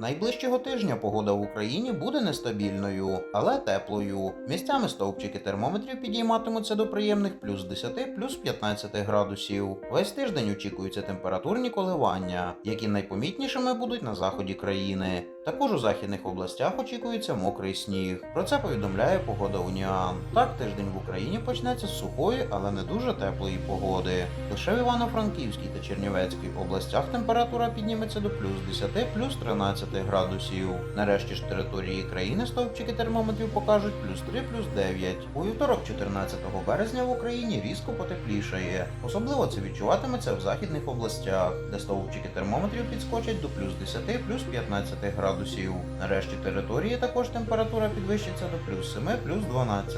Найближчого тижня погода в Україні буде нестабільною, але теплою. Місцями стовпчики термометрів підійматимуться до приємних плюс 10, плюс 15 градусів. Весь тиждень очікуються температурні коливання, які найпомітнішими будуть на заході країни. Також у західних областях очікується мокрий сніг. Про це повідомляє погода Уніан. Так, тиждень в Україні почнеться з сухої, але не дуже теплої погоди. Лише в Івано-Франківській та Чернівецькій областях температура підніметься до плюс 10, плюс 13 градусів. Нарешті ж території країни стовпчики термометрів покажуть плюс 3, плюс 9. У вівторок, 14 березня в Україні різко потеплішає. Особливо це відчуватиметься в західних областях, де стовпчики термометрів підскочать до плюс 10, плюс 15 градусів. Нарешті території також температура підвищиться до плюс 7, плюс 12.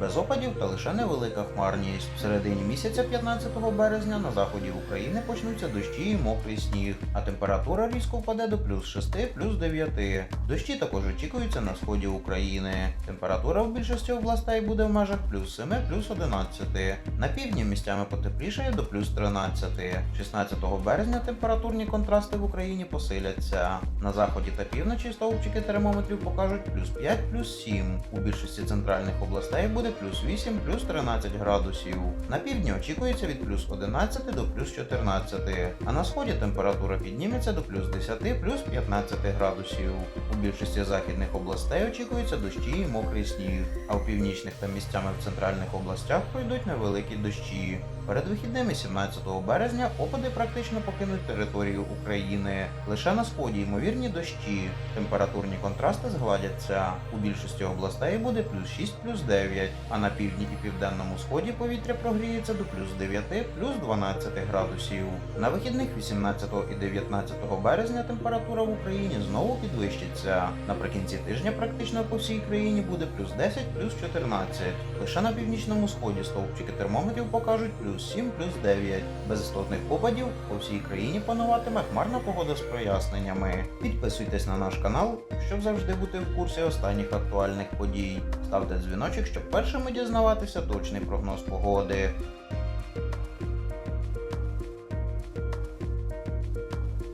Без опадів та лише невелика хмарність. В середині місяця 15 березня на заході України почнуться дощі і мокрий сніг, а температура різко впаде до плюс 6, плюс 9. Дощі також очікуються на сході України. Температура в більшості областей буде в межах плюс 7, плюс 11. На півдні місцями потеплішає до плюс 13. 16 березня температурні контрасти в Україні посиляться. На заході та півночі стовпчики термометрів покажуть плюс 5, плюс 7. У більшості центральних областей буде плюс 8, плюс 13 градусів. На півдні очікується від плюс 11 до плюс 14, а на сході температура підніметься до плюс 10, плюс 15 градусів. У більшості західних областей очікується дощі і мокрий сніг, а в північних та місцями в центральних областях пройдуть невеликі дощі. Перед вихідними 17 березня опади практично покинуть територію України. Лише на сході ймовірні дощі. Температурні контрасти згладяться. У більшості областей буде плюс 6, плюс 9, а на півдні і південному сході повітря прогріється до плюс 9, плюс 12 градусів. На вихідних 18 і 19 березня температура в Україні знову підвищиться. Наприкінці тижня практично по всій країні буде плюс 10, плюс 14. Лише на північному сході стовпчики термометрів покажуть плюс 7, плюс 9. Без істотних опадів по всій країні пануватиме хмарна погода з проясненнями. Підписуйтесь на наш канал, щоб завжди бути в курсі останніх актуальних подій. Ставте дзвіночок, щоб першими дізнаватися точний прогноз погоди.